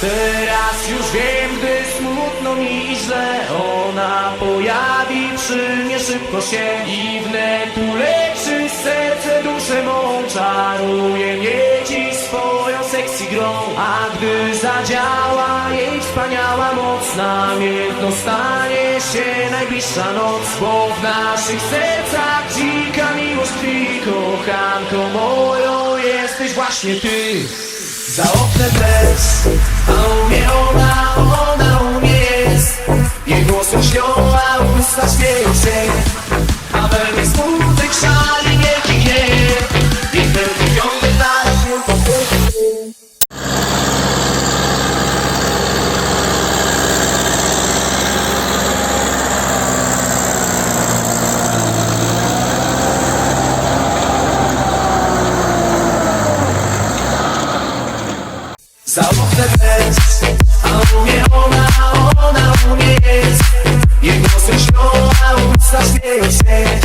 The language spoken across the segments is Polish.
Teraz już wiem, gdy smutno mi i źle. Ona pojawi przy mnie szybko się. I wnet uleczy serce duszę mą. Czaruje mnie dziś swoją sexy grą. A gdy zadziała wspaniała moc Namiętno stanie się najbliższa noc Bo w naszych sercach dzika miłość tkwi Kochanką moją jesteś właśnie ty. Za oknem bez, a say, say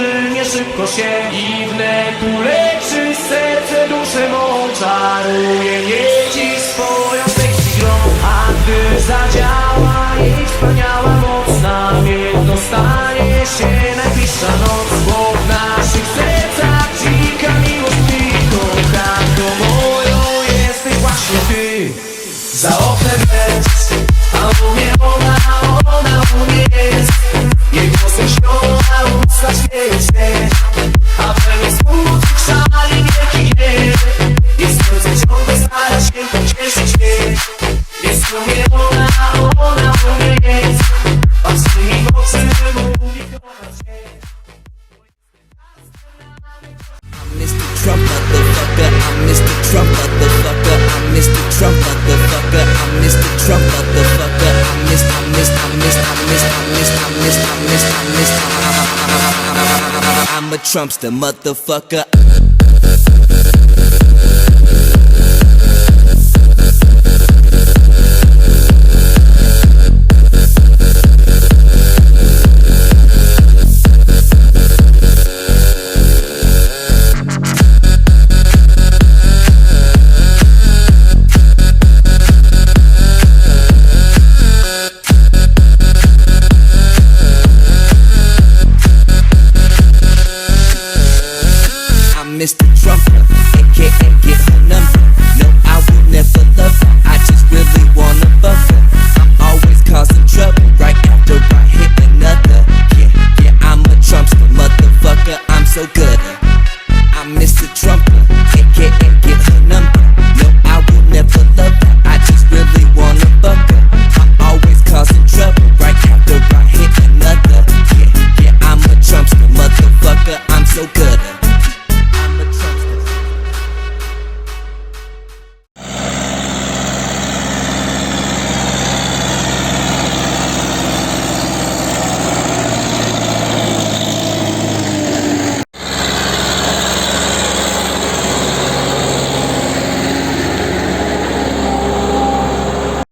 mnie szybko się I wnet uleczy serce duszę mą Czaruje mnie dziś swoją sexy grą A gdy zadziała jej wspaniała moc Namiętno stanie się najbliższa noc. Bo w naszych sercach dzika miłość tkwi Kochanką moją jesteś właśnie ty. Za oknem Trump motherfucker. I missed, I missed, I missed, I missed, I missed, I missed, I missed, I missed. I'm a Trumpster motherfucker. it's the trucker